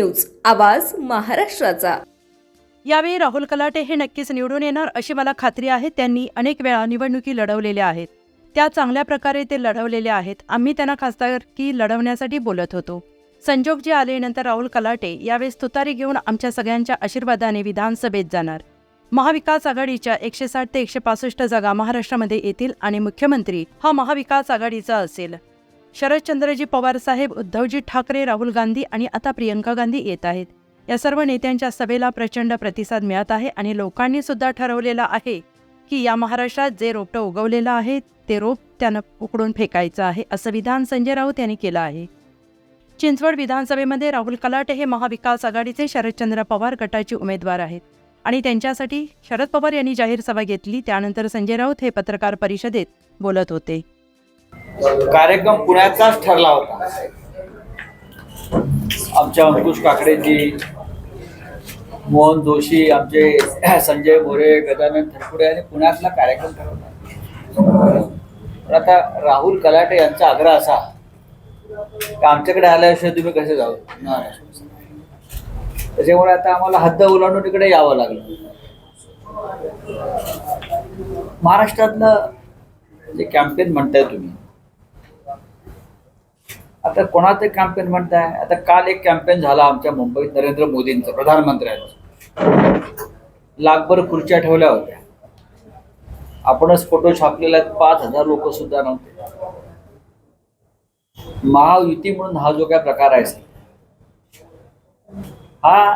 News आवाज महाराष्ट्राचा. यावेळी राहुल कलाटे हे नक्कीच निवडून येणार अशी मला खात्री आहे. त्यांनी अनेक वेळा निवडणुकी लढवलेल्या आहेत. त्या चांगल्या प्रकारे ते लढवलेले आहेत. आम्ही त्यांना खासदारकी लढवण्यासाठी बोलत होतो. संजोग जे आले नंतर राहुल कलाटे यावेळेस तुतारी घेऊन आमच्या सगळ्यांच्या आशीर्वादाने विधानसभेत जाणार. महाविकास आघाडीच्या एकशे साठ ते एकशे पासष्ट जागा महाराष्ट्रामध्ये येतील आणि मुख्यमंत्री हा महाविकास आघाडीचा असेल. शरदचंद्रजी पवार साहेब उद्धवजी ठाकरे राहुल गांधी आणि आता प्रियंका गांधी येत आहेत. या सर्व नेत्यांच्या सभेला प्रचंड प्रतिसाद मिळत आहे आणि लोकांनी सुद्धा ठरवलेलं आहे की या महाराष्ट्रात जे रोपटं उगवलेलं आहे ते रोप त्यानं उकडून फेकायचं आहे असं विधान संजय राऊत यांनी केलं आहे. चिंचवड विधानसभेमध्ये राहुल कलाटे हे महाविकास आघाडीचे शरदचंद्र पवार गटाचे उमेदवार आहेत आणि त्यांच्यासाठी शरद पवार यांनी जाहीर सभा घेतली त्यानंतर संजय राऊत हे पत्रकार परिषदेत बोलत होते. कार्यक्रम पुण्याचाच ठरला होता. आमच्या अंकुश काकडेजी मोहन जोशी आमचे संजय मोरे गजानन थरपुडे यांनी पुण्यातला कार्यक्रम ठरवला. पण आता राहुल कलाटे यांचा आग्रह असा की आमच्याकडे आल्याशिवाय तुम्ही कसे जाऊ? त्याच्यामुळे आता आम्हाला हद्द ओलांडून इकडे यावं लागलं. महाराष्ट्रातलं जे कॅम्पेन म्हणताय तुम्ही आता कोणाचं कॅम्पेन म्हणताय? आता काल एक कॅम्पेन झाला आमच्या मुंबईत नरेंद्र मोदींचं प्रधानमंत्र्यांचं. लाखभर खुर्च्या ठेवल्या होत्या. आपणच फोटो छापलेला पाच हजार लोक सुद्धा नव्हते. महायुती म्हणून हा जो काय प्रकार आहे हा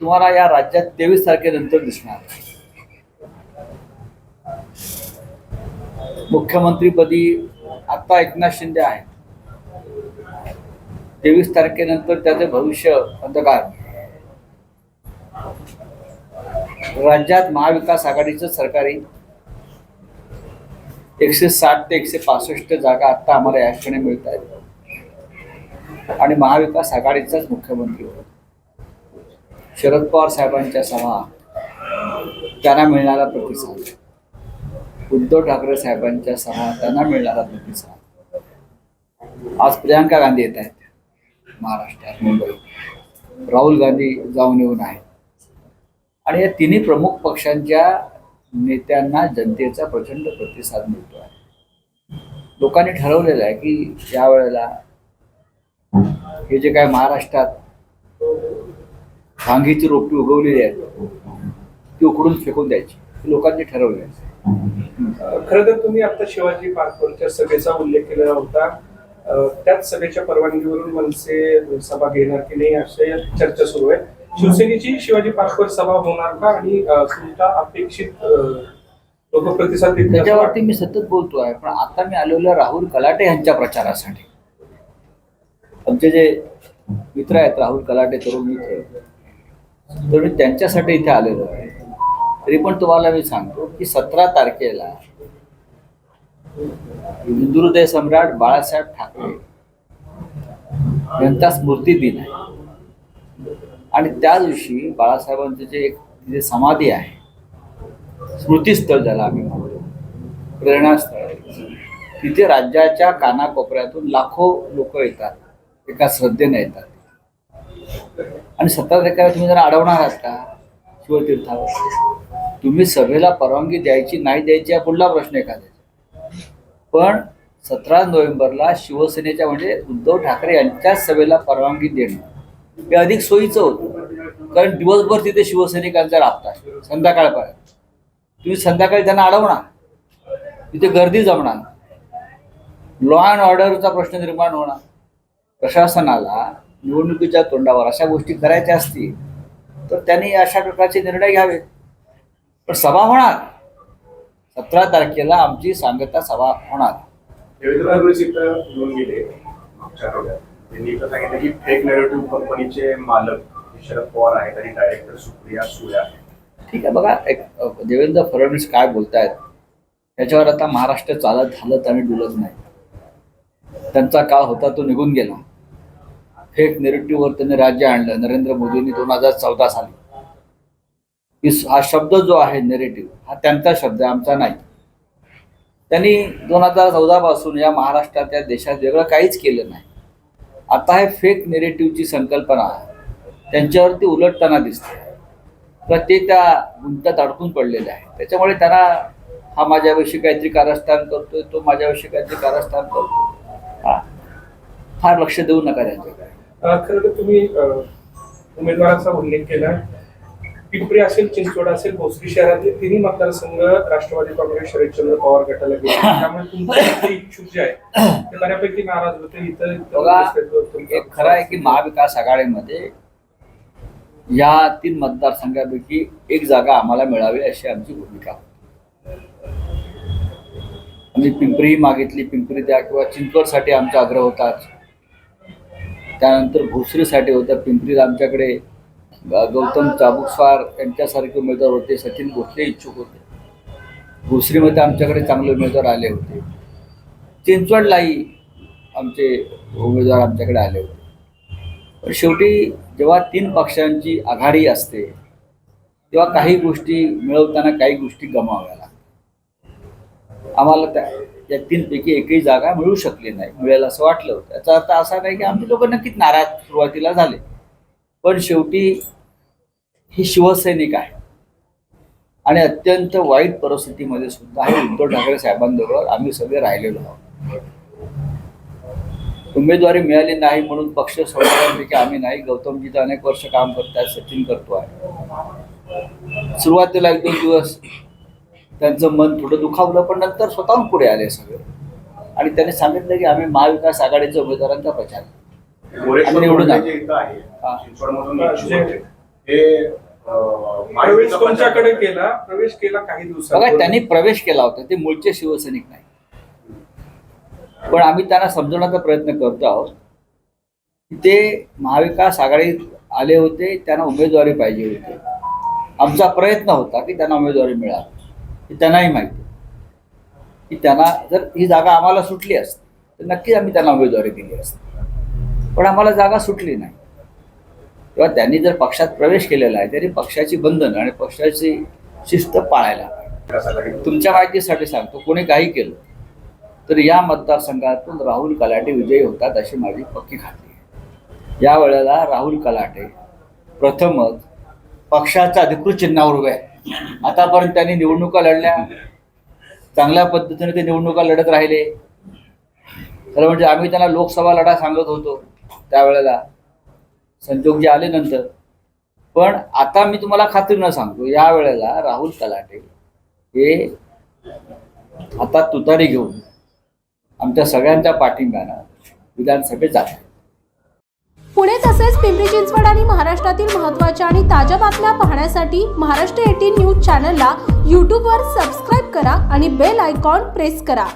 तुम्हाला या राज्यात तेवीस तारखेनंतर दिसणार. मुख्यमंत्रीपदी आता एकनाथ शिंदे आहेत. तेवीस तारखेनंतर त्याचे भविष्य अंधकार. राज्यात महाविकास आघाडीचं सरकारी एकशे साठ ते एकशे पासष्ट जागा आता आम्हाला या क्षणी मिळत आहेत. आणि महाविकास आघाडीचाच मुख्यमंत्री होता. शरद पवार साहेबांच्या सभा त्यांना मिळणारा प्रतिसाद. उद्धव ठाकरे साहेबांच्या सभा त्यांना मिळणारा प्रतिसाद. आज प्रियांका गांधी येत आहेत. महाराष्ट्रात मुंबईत राहुल गांधी जाऊन येऊन आहेत. आणि या तिन्ही प्रमुख पक्षांच्या नेत्यांना जनतेचा प्रचंड प्रतिसाद मिळतो आहे. लोकांनी ठरवलेलं आहे की या वेळेला हे जे काय महाराष्ट्रात भांगीची रोपटी उगवलेली आहेत ती उकडून फेकून द्यायची. लोकांनी ठरवले खरं तर तुम्ही आता शिवाजी पार्कवरच्या सभेचा उल्लेख केलेला होता. त्याच सभेच्या परवानगीवरून मनसे सभा घेणार की नाही असे चर्चा सुरू आहे. शिवसेनेची शिवाजी पार्कवर सभा होणार का? आणि तुमचा अपेक्षित लोक प्रतिसाद देतील असं त्याच्यावरती मी सतत बोलतोय पण आता मी आलेलो राहुल कलाटे यांच्या प्रचारासाठी. आमचे जे मित्र आहेत राहुल कलाटे तरुण मित्र तर मी त्यांच्यासाठी इथे आलेलो आहे. तरी पण तुम्हाला मी सांगतो की सतरा तारखेला हिंदुहृदय सम्राट बाळासाहेब ठाकरे यांचा स्मृती दिन आहे. आणि त्या दिवशी बाळासाहेबांचं जे एक जे समाधी आहे स्मृतीस्थळ ज्याला आम्ही म्हणतो प्रेरणास्थळ. तिथे राज्याच्या कानाकोपऱ्यातून लाखो लोक येतात एका श्रद्धेने येतात. आणि सतरा तुम्ही जर अडवणार आहात का शिवतीर्थावर तुम्ही सभेला परवानगी द्यायची नाही द्यायची हा पुढला प्रश्न एखाद्या पण सतरा नोव्हेंबरला शिवसेनेच्या म्हणजे उद्धव ठाकरे यांच्याच सभेला परवानगी देणं हे अधिक सोयीचं होतं. कारण दिवसभर तिथे शिवसैनिकांचा राबता संध्याकाळपर्यंत. तुम्ही संध्याकाळी त्यांना अडवणार. तिथे गर्दी जमणार लॉ अँड ऑर्डरचा प्रश्न निर्माण होणार. प्रशासनाला निवडणुकीच्या तोंडावर अशा गोष्टी करायच्या असतील तर त्यांनी अशा प्रकारचे निर्णय घ्यावेत. पण सभा होणार. सतरा तारखेला आमची सांगता सभा होणार. देवेंद्र फडणवीस इथं येऊन गेले मागच्या आठवड्यात. त्यांनी इथं सांगितलं की फेक नेरेटिव्ह कंपनीचे मालक शरद पवार आहेत आणि डायरेक्टर सुप्रिया सुळे आहेत. ठीक आहे बघा एक देवेंद्र फडणवीस काय बोलतायत त्याच्यावर आता महाराष्ट्र चालत हालत आणि डुलत नाही. त्यांचा काळ होता तो निघून गेला. फेक नेरेटिव्हवर त्यांनी राज्य आणलं. नरेंद्र मोदींनी दोन हजार चौदा साली की हा शब्द जो आहे नेरेटिव्ह हा त्यांचा शब्द आहे आमचा नाही. त्यांनी दोन हजार चौदापासून या महाराष्ट्रात या देशात वेगळं काहीच केलं नाही. आता हे फेक नेरेटिव्हची संकल्पना त्यांच्यावरती उलटताना दिसते. तर ते त्या गुंतात अडकून पडलेले आहे त्याच्यामुळे त्यांना हा माझ्याविषयी काहीतरी कारस्थान करतोय तो माझ्याविषयी काहीतरी कारस्थान करतो हा. फार लक्ष देऊ नका त्यांच्याकडे. खरं तर तुम्ही उमेदवारांचा उल्लेख केला. पिंपरी असेल चिंचवड असेल भोसरी शहरातले तिन्ही मतदारसंघ राष्ट्रवादी काँग्रेस शरदचंद्र पवार गटाला गेले. त्यामुळे तुमचे इच्छुक जे आहे ते बऱ्यापैकी नाराज होते. इथं बघा तुमचं- एक खरं आहे की महाविकास आघाडीमध्ये या तीन मतदारसंघापैकी एक जागा आम्हाला मिळावी अशी आमची भूमिका आम्ही पिंपरी मागितली पिंपरी द्या किंवा चिंचवडसाठी आमचा आग्रह होताच. त्यानंतर भोसरीसाठी होता पिंपरीला आमच्याकडे गौतम चाबुकस्वार यांच्यासारखे उमेदवार होते सचिन भोसले इच्छुक होते. भोसरीमध्ये आमच्याकडे चांगले उमेदवार आले होते. चिंचवडलाही आमचे उमेदवार आमच्याकडे आले होते. पण शेवटी जेव्हा तीन पक्षांची आघाडी असते तेव्हा काही गोष्टी मिळवताना काही गोष्टी गमाव्या लागतात. आम्हाला त्या या तीनपैकी एकही जागा मिळू शकली नाही मिळेल असं वाटलं होतं. याचा अर्थ असा नाही की आमचे लोक नक्कीच नाराज सुरुवातीला झाले. पण शेवटी हे शिवसैनिक आहे. आणि अत्यंत वाईट परिस्थितीमध्ये सुद्धा हे उद्धव ठाकरे साहेबांबरोबर आम्ही सगळे राहिलेलो आहोत. उमेदवारी मिळाली नाही म्हणून पक्ष सोडण्यापैकी आम्ही नाही. गौतमजी तर अनेक वर्ष काम करतात सचिन करतो आहे. सुरुवातीला एक दोन दिवस त्यांचं मन थोडं दुखावलं पण नंतर स्वतःहून पुढे आले सगळे. आणि त्यांनी सांगितलं की आम्ही महाविकास आघाडीच्या उमेदवारांचा प्रचार प्रवेश महायुतीचा तुमच्याकडे प्रचार केला? प्रवेश केला काही बघा दिवसात त्यांनी प्रवेश केला होता. ते मूळचे शिवसैनिक नाही. पण आम्ही त्यांना समजवण्याचा प्रयत्न करतो आहोत की ते महाविकास आघाडीत आले होते त्यांना उमेदवारी पाहिजे होती. आमचा प्रयत्न होता की त्यांना उमेदवारी मिळावी. हे त्यांनाही माहिती की त्यांना जर ही जागा आम्हाला सुटली असती तर नक्कीच आम्ही त्यांना उमेदवारी दिली असती. पण आम्हाला जागा सुटली नाही. तेव्हा त्यांनी जर पक्षात प्रवेश केलेला आहे तरी पक्षाची बंधन आणि पक्षाची शिस्त पाळायला तुमच्या माहितीसाठी सांगतो कोणी काही केलं तर या मतदारसंघातून राहुल कलाटे विजयी होतात अशी माझी पक्की खात्री आहे. या वेळेला राहुल कलाटे प्रथमच पक्षाच्या अधिकृत चिन्हावर उभे आहे आतापर्यंत त्यांनी निवडणुका लढल्या. चांगल्या पद्धतीने ते निवडणुका लढत राहिले. खरं म्हणजे आम्ही त्यांना लोकसभा लढा सांगत होतो. त्यावेळेला. संजोग जे आले नंतर. पण आता मी तुम्हाला खात्रीनं सांगतो या वेळेला राहुल कलाटे हे आता तुतारी घेऊन आमच्या सगळ्यांच्या पाठिंब्यानं विधानसभेत जात पुणे तसेच पिंपरी चिंचवड आणि महाराष्ट्रातील महत्त्वाच्या आणि ताज्या बातम्या पाहण्यासाठी महाराष्ट्र एटीन न्यूज चॅनलला यूट्यूबवर सबस्क्राईब करा आणि बेल आयकॉन प्रेस करा.